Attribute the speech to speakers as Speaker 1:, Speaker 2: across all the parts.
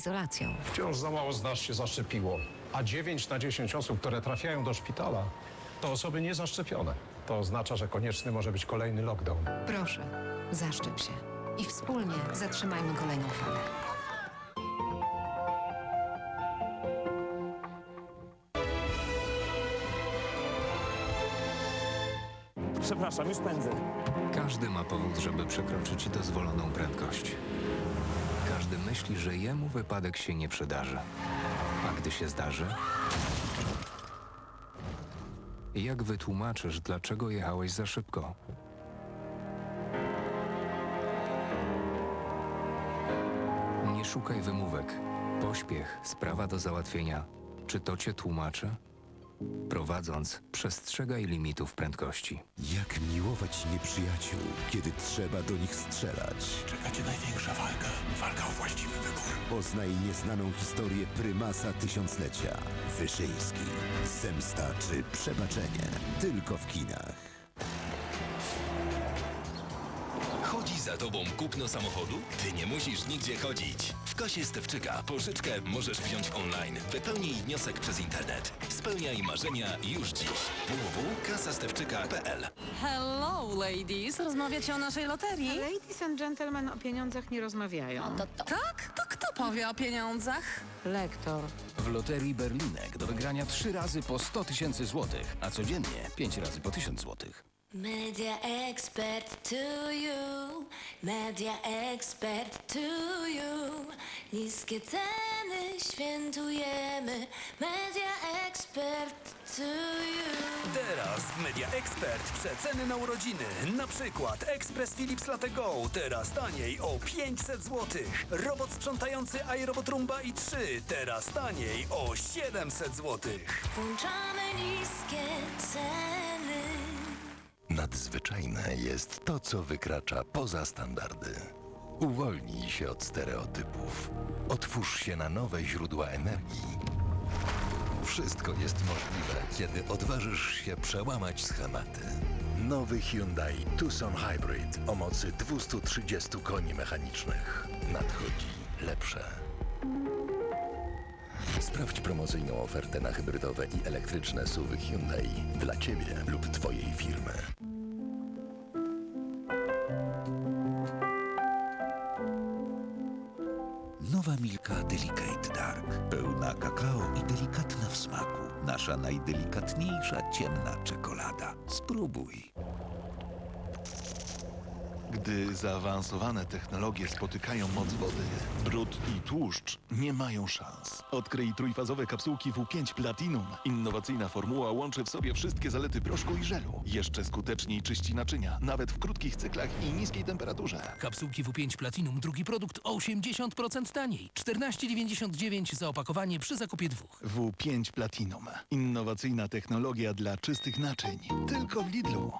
Speaker 1: izolacją.
Speaker 2: Wciąż za mało z nas się zaszczepiło, a 9 na 10 osób, które trafiają do szpitala, to osoby niezaszczepione. To oznacza, że konieczny może być kolejny lockdown.
Speaker 1: Proszę, zaszczep się i wspólnie zatrzymajmy kolejną falę.
Speaker 3: Przepraszam, już pędzę.
Speaker 4: Każdy ma powód, żeby przekroczyć dozwoloną prędkość. Myśli, że jemu wypadek się nie przydarzy. A gdy się zdarzy, jak wytłumaczysz, dlaczego jechałeś za szybko? Nie szukaj wymówek. Pośpiech, sprawa do załatwienia. Czy to cię tłumaczy? Prowadząc, przestrzegaj limitów prędkości.
Speaker 5: Jak miłować nieprzyjaciół, kiedy trzeba do nich strzelać?
Speaker 6: Czeka cię największa walka. Walka o właściwy wybór.
Speaker 5: Poznaj nieznaną historię prymasa tysiąclecia. Wyszyński. Zemsta czy przebaczenie. Tylko w kinach.
Speaker 7: Chodzi za tobą kupno samochodu? Ty nie musisz nigdzie chodzić. W kasie Stewczyka pożyczkę możesz wziąć online. Wypełnij wniosek przez internet. Spełniaj marzenia już dziś. www.kasastewczyka.pl
Speaker 8: Hello, ladies. Rozmawiacie o naszej loterii?
Speaker 9: Ladies and gentlemen o pieniądzach nie rozmawiają.
Speaker 8: Tak? To kto powie o pieniądzach?
Speaker 9: Lektor.
Speaker 10: W Loterii Berlinek do wygrania 3 razy po 100 tysięcy złotych, a codziennie 5 razy po 1000 złotych.
Speaker 11: Media expert to you, media expert to you. Niskie ceny świętujemy, media expert to you.
Speaker 6: Teraz w Media Expert przeceny na urodziny. Na przykład Express Philips Latte Go. Teraz taniej o 500 zł. Robot sprzątający iRobot Rumba i 3. Teraz taniej o 700 zł.
Speaker 11: Włączamy niskie ceny.
Speaker 7: Nadzwyczajne jest to, co wykracza poza standardy. Uwolnij się od stereotypów. Otwórz się na nowe źródła energii. Wszystko jest możliwe, kiedy odważysz się przełamać schematy. Nowy Hyundai Tucson Hybrid o mocy 230 koni mechanicznych. Nadchodzi lepsze. Sprawdź promocyjną ofertę na hybrydowe i elektryczne SUVy Hyundai dla Ciebie lub Twojej firmy.
Speaker 5: Nowa Milka Delicate Dark. Pełna kakao i delikatna w smaku. Nasza najdelikatniejsza ciemna czekolada. Spróbuj.
Speaker 6: Gdy zaawansowane technologie spotykają moc wody, brud i tłuszcz nie mają szans. Odkryj trójfazowe kapsułki W5 Platinum. Innowacyjna formuła łączy w sobie wszystkie zalety proszku i żelu. Jeszcze skuteczniej czyści naczynia, nawet w krótkich cyklach i niskiej temperaturze.
Speaker 10: Kapsułki W5 Platinum, drugi produkt o 80% taniej. 14,99 za opakowanie przy zakupie dwóch.
Speaker 6: W5 Platinum. Innowacyjna technologia dla czystych naczyń. Tylko w Lidlu.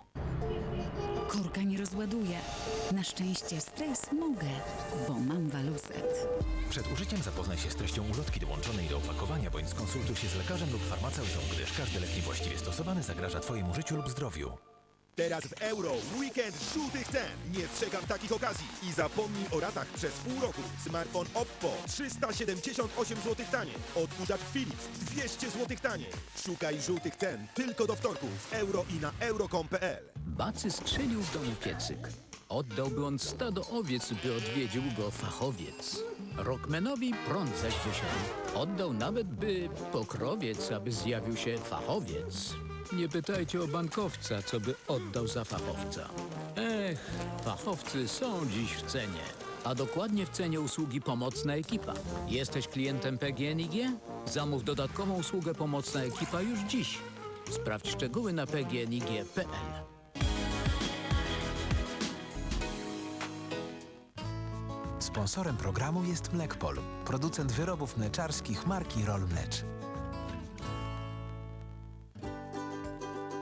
Speaker 12: Korka nie rozładuje. Na szczęście stres mogę, bo mam waluset.
Speaker 10: Przed użyciem zapoznaj się z treścią ulotki dołączonej do opakowania bądź skonsultuj się z lekarzem lub farmaceutą, gdyż każdy lek niewłaściwie stosowany zagraża Twojemu życiu lub zdrowiu.
Speaker 3: Teraz w euro weekend żółtych cen. Nie czekam takich okazji i zapomnij o ratach przez pół roku. Smartfon Oppo 378 zł taniej. Odkurzacz Philips 200 zł taniej. Szukaj żółtych cen tylko do wtorku w euro i na euro.com.pl.
Speaker 10: Bacy strzelił w domu piecyk. Oddałby on stado owiec, by odwiedził go fachowiec. Rockmanowi prąd zaś wysiadł. Oddał nawet, by pokrowiec, aby zjawił się fachowiec. Nie pytajcie o bankowca, co by oddał za fachowca. Ech, fachowcy są dziś w cenie. A dokładnie w cenie usługi Pomocna Ekipa. Jesteś klientem PGNiG? Zamów dodatkową usługę Pomocna Ekipa już dziś. Sprawdź szczegóły na pgnig.pl.
Speaker 3: Sponsorem programu jest Mlekpol, producent wyrobów mleczarskich marki Roll Mlecz.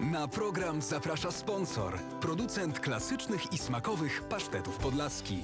Speaker 10: Na program zaprasza sponsor, producent klasycznych i smakowych pasztetów podlaski.